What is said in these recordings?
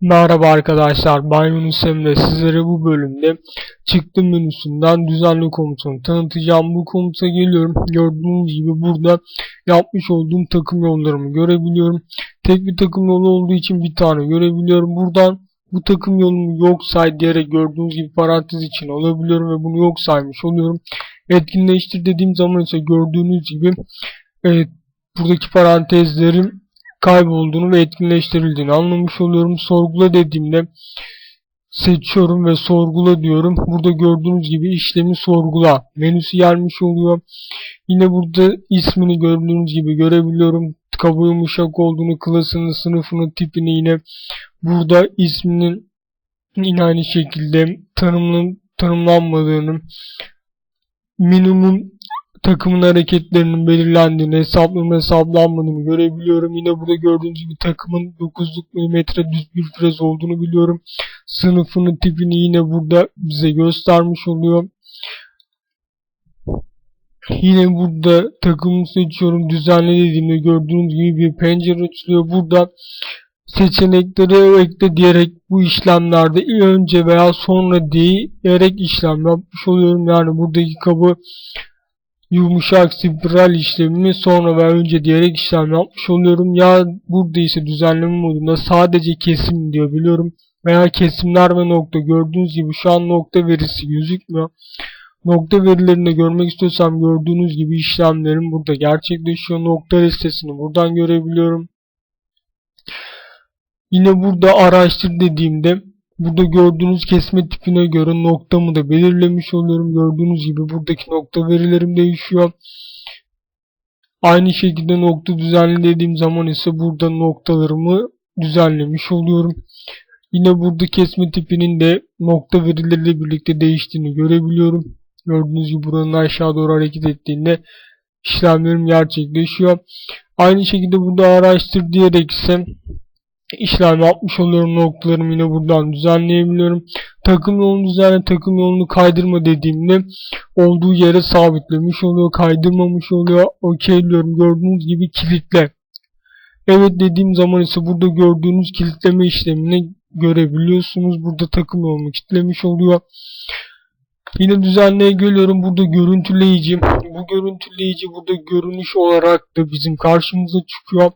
Merhaba arkadaşlar, ben Yunus Emre. Sizlere bu bölümde çıktı menüsünden düzenli komutunu tanıtacağım. Bu komuta geliyorum. Gördüğünüz gibi burada yapmış olduğum takım yollarımı görebiliyorum. Tek bir takım yolu olduğu için bir tane görebiliyorum. Buradan bu takım yolumu yok say diyerek gördüğünüz gibi parantez için alabiliyorum ve bunu yok saymış oluyorum. Etkinleştir dediğim zaman ise gördüğünüz gibi evet, buradaki parantezlerim kaybolduğunu ve etkinleştirildiğini anlamış oluyorum. Sorgula dediğimde seçiyorum ve sorgula diyorum. Burada gördüğünüz gibi işlemi sorgula menüsü gelmiş oluyor. Yine burada ismini gördüğünüz gibi görebiliyorum. Kaba yumuşak olduğunu, klasını, sınıfını, tipini yine burada isminin yine aynı şekilde tanımlan tanımlanmadığını minimum takımın hareketlerinin belirlendiğini, hesapların hesaplanmadığını görebiliyorum. Yine burada gördüğünüz gibi takımın 9'luk milimetre düz bir frez olduğunu biliyorum. Sınıfının tipini yine burada bize göstermiş oluyor. Yine burada takımı seçiyorum. Düzenle dediğimde gördüğünüz gibi bir pencere açılıyor. Burada seçenekleri ekle diyerek bu işlemlerde önce veya sonra diyerek işlem yapmış oluyorum. Yani buradaki kabı yumuşak spiral işlemini sonra ve önce diyerek işlem yapmış oluyorum. Ya burada ise düzenleme modunda sadece kesim diyor biliyorum. Veya kesimler ve nokta gördüğünüz gibi şu an nokta verisi gözükmüyor. Nokta verilerini görmek istiyorsam gördüğünüz gibi işlemlerim burada gerçekleşiyor. Nokta listesini buradan görebiliyorum. Yine burada araştır dediğimde Burada gördüğünüz kesme tipine göre noktamı da belirlemiş oluyorum. Gördüğünüz gibi buradaki nokta verilerim değişiyor. Aynı şekilde nokta düzenli dediğim zaman ise burada noktalarımı düzenlemiş oluyorum. Yine burada kesme tipinin de nokta verileriyle birlikte değiştiğini görebiliyorum. Gördüğünüz gibi buranın aşağı doğru hareket ettiğinde işlemlerim gerçekleşiyor. Aynı şekilde burada araştır diyerek ise işlem yapmış oluyorum noktalarımı yine buradan düzenleyebiliyorum. Takım yolunu düzenle takım yolunu kaydırma dediğimde olduğu yere sabitlemiş oluyor kaydırmamış oluyor okey diyorum gördüğünüz gibi kilitle. Evet dediğim zaman ise burada gördüğünüz kilitleme işlemini görebiliyorsunuz. Burada takım yolunu kilitlemiş oluyor. Yine düzenleye geliyorum. Burada görüntüleyici. Bu görüntüleyici burada görünüş olarak da bizim karşımıza çıkıyor.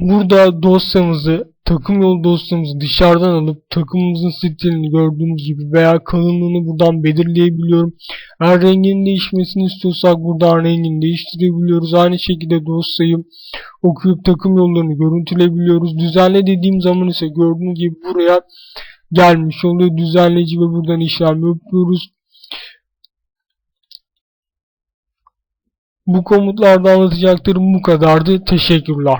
Burada dosyamızı, takım yolu dosyamızı dışarıdan alıp takımımızın stilini gördüğünüz gibi veya kalınlığını buradan belirleyebiliyorum. Eğer renginin değişmesini istiyorsak buradan rengini değiştirebiliyoruz. Aynı şekilde dosyayı okuyup takım yollarını görüntüleyebiliyoruz. Düzenle dediğim zaman ise gördüğünüz gibi buraya gelmiş oluyor. Düzenleyici ve buradan işlem yapıyoruz. Bu komutlarda anlatacaklarım bu kadardı. Teşekkürler.